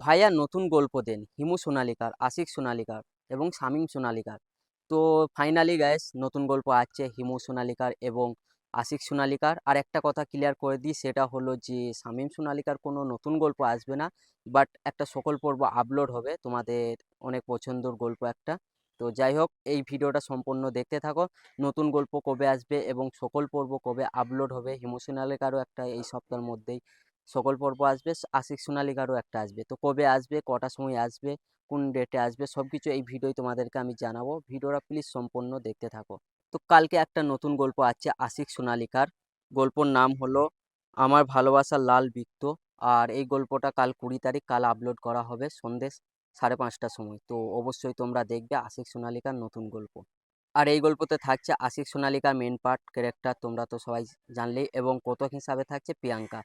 ভাইয়া নতুন গল্প দেন। হিমু সোনালিকার, আশিক সোনালিকার এবং শামীম সোনালিকার। তো ফাইনালি গ্যাস নতুন গল্প আছে হিমু সোনালিকার এবং আশিক সোনালিকার। আর একটা কথা ক্লিয়ার করে দিই, সেটা হলো যে শামীম সোনালিকার কোনো নতুন গল্প আসবে না বাট একটা সকল পর্ব আপলোড হবে তোমাদের অনেক পছন্দর গল্প একটা। তো যাই হোক, এই ভিডিওটা সম্পূর্ণ দেখতে থাকো। নতুন গল্প কবে আসবে এবং সকল পর্ব কবে আপলোড হবে, হিমু সোনালিকারও একটা এই সপ্তাহের মধ্যেই সকল পর্ব আসবে। আশিক সোনালিকারও একটা আসবে। তো কবে আসবে? কটার সময় আসবে? কোন ডেটে আসবে? সব কিছু এই ভিডিওয় তোমাদেরকে আমি জানাব। ভিডিওটা প্লিজ সম্পূর্ণ দেখতে থাকো। তো কালকে একটা নতুন গল্প আছে আশিক সোনালিকার। গল্পর নাম হলো আমার ভালোবাসা লাল বৃত্ত আর এই গল্পটা কাল কুড়ি তারিখ কাল আপলোড করা হবে সন্ধ্যে সাড়ে পাঁচটার সময়। তো অবশ্যই তোমরা দেখবে আশিক সোনালিকার নতুন গল্প। আর এই গল্পতে থাকছে আশিক সোনালিকার মেন পার্ট ক্যারেক্টার তোমরা তো সবাই জানলেই এবং কতক হিসাবে থাকছে প্রিয়াঙ্কা।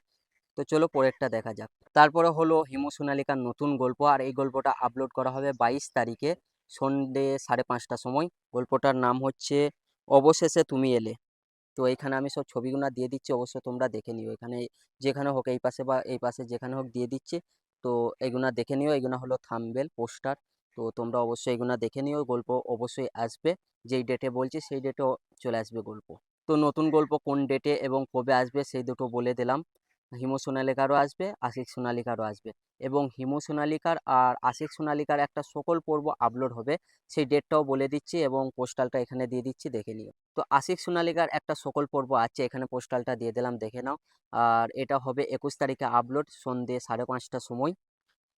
তো চলো পরেরটা দেখা যাক। তারপরে হলো হিমু সোনালিকার নতুন গল্প, আর এই গল্পটা আপলোড করা হবে বাইশ তারিখে সন্ধ্যে সাড়ে পাঁচটার সময়। গল্পটার নাম হচ্ছে অবশেষে তুমি এলে। তো এখানে আমি সব ছবিগুলো দিয়ে দিচ্ছি অবশ্য তোমরা দেখে নিও। এখানে যেখানে হোক এই পাশে বা এই পাশে যেখানে হোক দিয়ে দিচ্ছি। তো এগুলা দেখে নিও, এগুলো হলো থামবেল পোস্টার। তো তোমরা অবশ্যই এগুলো দেখে নিও, গল্প অবশ্যই আসবে। যেই ডেটে বলছি সেই ডেটেও চলে আসবে গল্প। তো নতুন গল্প কোন ডেটে এবং কবে আসবে সেই দুটো বলে দিলাম। হিমু সোনালিকারও আসবে, আশিক সোনালিকারও আসবে। এবং হিমু সোনালিকার আর আশিক সোনালিকার একটা সকল পর্ব আপলোড হবে, সেই ডেটটাও বলে দিচ্ছি এবং পোস্টালটা এখানে দিয়ে দিচ্ছি, দেখে নিও। তো আশিক সোনালিকার একটা সকল পর্ব আছে, এখানে পোস্টালটা দিয়ে দিলাম, দেখে নাও। আর এটা হবে একুশ তারিখে আপলোড সন্ধ্যে সাড়ে পাঁচটার সময়।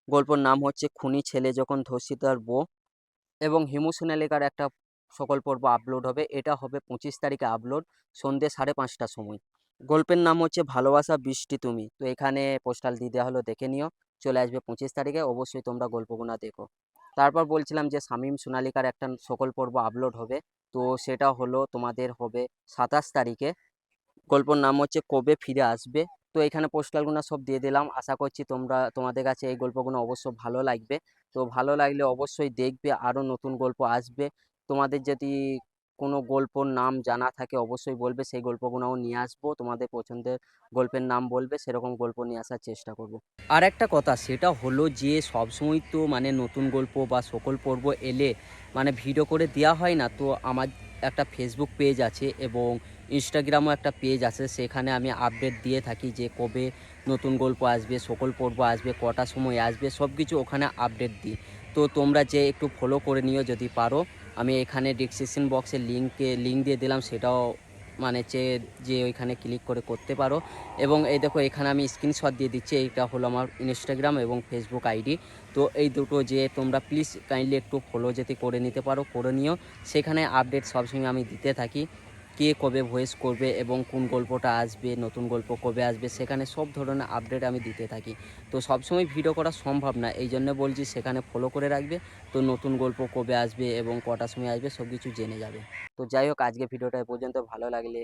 গল্পর নাম হচ্ছে খুনি ছেলে যখন ধর্ষিতার বউ। এবং হিমু সোনালিকার একটা সকল পর্ব আপলোড হবে, এটা হবে পঁচিশ তারিখে আপলোড সন্ধ্যে সাড়ে পাঁচটার সময়। গল্পের নাম হচ্ছে ভালোবাসা বৃষ্টি তুমি তো এখানে পোস্টাল দিয়ে দেওয়া হলো, দেখে নিও। চলে আসবে পঁচিশ তারিখে, অবশ্যই তোমরা গল্পগুলো দেখো। তারপর বলছিলাম যে শামীম সোনালিকার একটা সকল পর্ব আপলোড হবে, তো সেটা হলো তোমাদের হবে সাতাশ তারিখে। গল্পর নাম হচ্ছে কবে ফিরে আসবে তো এখানে পোস্টালগুলো সব দিয়ে দিলাম। আশা করছি তোমরা, তোমাদের কাছে এই গল্পগুলো অবশ্য ভালো লাগবে। তো ভালো লাগলে অবশ্যই দেখবে, আরও নতুন গল্প আসবে। তোমাদের যদি কোনো গল্পর নাম জানা থাকে অবশ্যই বলবে, সেই গল্পগুলোও নিয়ে আসব, তোমাদের পছন্দের গল্পের নাম বলবে, সেরকম গল্প নিয়ে আসার চেষ্টা করব। আর একটা কথা, সেটা হলো যে সবসময় তো মানে নতুন গল্প বা সকল পর্ব এলে মানে ভিডিও করে দেওয়া হয় না, তো আমার একটা ফেসবুক পেজ আছে এবং ইনস্টাগ্রামও একটা পেজ আছে, সেখানে আমি আপডেট দিয়ে থাকি যে কবে নতুন গল্প আসবে, সকল পর্ব আসবে, কটা সময় আসবে সব কিছু ওখানে আপডেট দিই তো তোমরা যে একটু ফলো করে নিও যদি পারো। আমি এখানে ডিসক্রিপশন বক্সে লিঙ্কে লিঙ্ক দিয়ে দিলাম, সেটাও মানে যে যে ওইখানে ক্লিক করে করতে পারো। এবং এই দেখো, এখানে আমি স্ক্রিনশট দিয়ে দিচ্ছি, এইটা হলো আমার ইনস্টাগ্রাম এবং ফেসবুক আইডি তো এই দুটো যে তোমরা প্লিজ কাইন্ডলি একটু ফলো যদি করে নিতে পারো, করে নিও। সেখানে আপডেট সবসময় আমি দিতে থাকি। কে কবে ভয়েস করবে এবং কোন গল্পটা আসবে, নতুন গল্প কবে আসবে, সেখানে সব ধরনের আপডেট আমি দিতে থাকি। তো সবসময় ভিডিও করা সম্ভব না, এই জন্য বলছি সেখানে ফলো করে রাখবে। তো নতুন গল্প কবে আসবে এবং কটার সময় আসবে সব কিছু জেনে যাবে। তো যাই হোক, আজকে ভিডিওটা পর্যন্ত ভালো লাগলে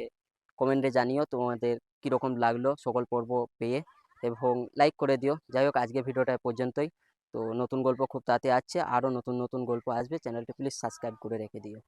কমেন্টে জানিও তোমাদের কীরকম লাগল সকল পর্ব পেয়ে এবং লাইক করে দিও। যাই হোক, আজকে ভিডিওটা পর্যন্তই। তো নতুন গল্প খুব তাড়াতাড়ি আসছে, আরও নতুন নতুন গল্প আসবে চ্যানেলটি প্লিজ সাবস্ক্রাইব করে রেখে দিও।